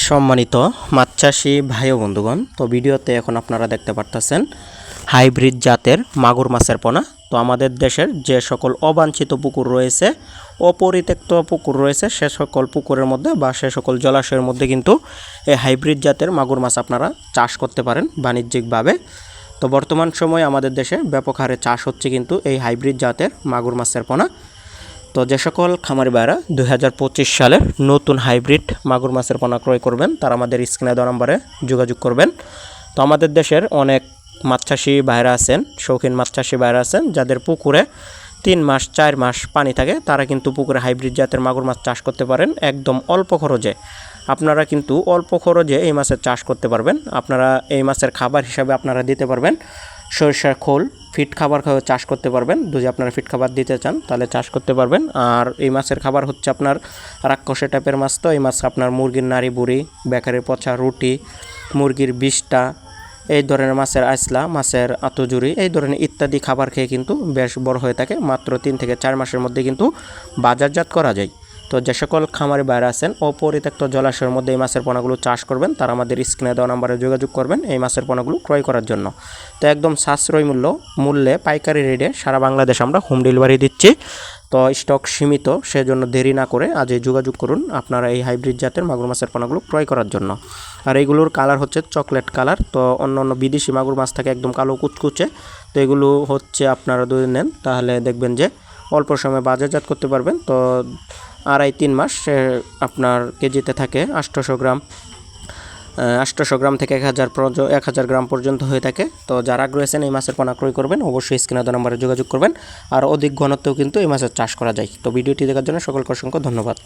সম্মানিত মাছ চাষি ভাই ও বন্ধুগণ, তো ভিডিওতে এখন আপনারা দেখতে পারতেছেন হাইব্রিড জাতের মাগুর মাছের পোনা। তো আমাদের দেশের যে সকল অবাঞ্ছিত পুকুর রয়েছে, অপরিত্যক্ত পুকুর রয়েছে, সে সকল পুকুরের মধ্যে বা সে সকল জলাশয়ের মধ্যে কিন্তু এই হাইব্রিড জাতের মাগুর মাছ আপনারা চাষ করতে পারেন বাণিজ্যিকভাবে। তো বর্তমান সময়ে আমাদের দেশে ব্যাপক হারে চাষ হচ্ছে কিন্তু এই হাইব্রিড জাতের মাগুর মাছের পোনা। তো যে সকল খামারি ভাইরা দুই সালের নতুন হাইব্রিড মাগুর মাছের পোনা ক্রয় করবেন, তারা আমাদের স্ক্রিনে দেওয়া নম্বরে যোগাযোগ করবেন। তো আমাদের দেশের অনেক মাছ চাষি ভাইরা আছেন, শৌখিন মাছ চাষি ভাইরা আছেন, যাদের পুকুরে তিন মাস, চার মাস পানি থাকে, তারা কিন্তু পুকুরে হাইব্রিড জাতের মাগুর মাছ চাষ করতে পারেন একদম অল্প খরচে। আপনারা কিন্তু অল্প খরচে এই মাছের চাষ করতে পারবেন, আপনারা এই মাছের খাবার হিসাবে আপনারা দিতে পারবেন। সরিষার খোল, ফিট খাবার চাষ করতে পারবেন। যদি আপনারা ফিট খাবার দিতে চান, তাহলে চাষ করতে পারবেন। আর এই মাছের খাবার হচ্ছে আপনার রাক্ষসে টাইপের মাছ তো। এই মাছ আপনার মুরগির নাড়ি বুড়ি বেকারের পচা রুটি, মুরগির বিষটা এই ধরনের মাছের আইসলা, মাছের আতজুরি, এই ধরনের ইত্যাদি খাবার খেয়ে কিন্তু বেশ বড় হয়ে থাকে। মাত্র তিন থেকে চার মাসের মধ্যে কিন্তু বাজারজাত করা যায়। তো যে সকল খামারি বাইরে আছেন, অপরিত্যক্ত জলাশয়ের মধ্যে এই মাছের পোনাগুলো চাষ করবেন, তারা আমাদের স্ক্রিনে দেওয়া নাম্বারে যোগাযোগ করবেন এই মাছের পোনাগুলো ক্রয় করার জন্য। তো একদম সাশ্রয় মূল্য, মূল্যে পাইকারি রেটে সারা বাংলাদেশ আমরা হোম ডেলিভারি দিচ্ছি। তো স্টক সীমিত, সেজন্য দেরি না করে আজই যোগাযোগ করুন আপনারা এই হাইব্রিড জাতের মাগুর মাছের পোনাগুলো ক্রয় করার জন্য। আর এইগুলোর কালার হচ্ছে চকলেট কালার, তো অন্য অন্য বিদেশি মাগুর মাছ থাকে একদম কালো কুচকুচে, তো এগুলো হচ্ছে আপনারা যদি নেন তাহলে দেখবেন যে অল্প সময়ে বাজারজাত করতে পারবেন। তো আড়াই তিন মাস সে আপনার কেজিতে থাকে আটশোশো গ্রাম। আটশোশো গ্রাম থেকে এক হাজার এক হাজার গ্রাম পর্যন্ত হয়ে থাকে। তো যারা আগ্রহী আছেন এই মাছের পোনা ক্রয় করবেন, অবশ্যই স্ক্রিনে দেওয়া নাম্বারে যোগাযোগ করবেন। আর অধিক ঘনত্বেও কিন্তু এই মাছের চাষ করা যায়। তো ভিডিওটি দেখার জন্য সকলকে অসংখ্য ধন্যবাদ।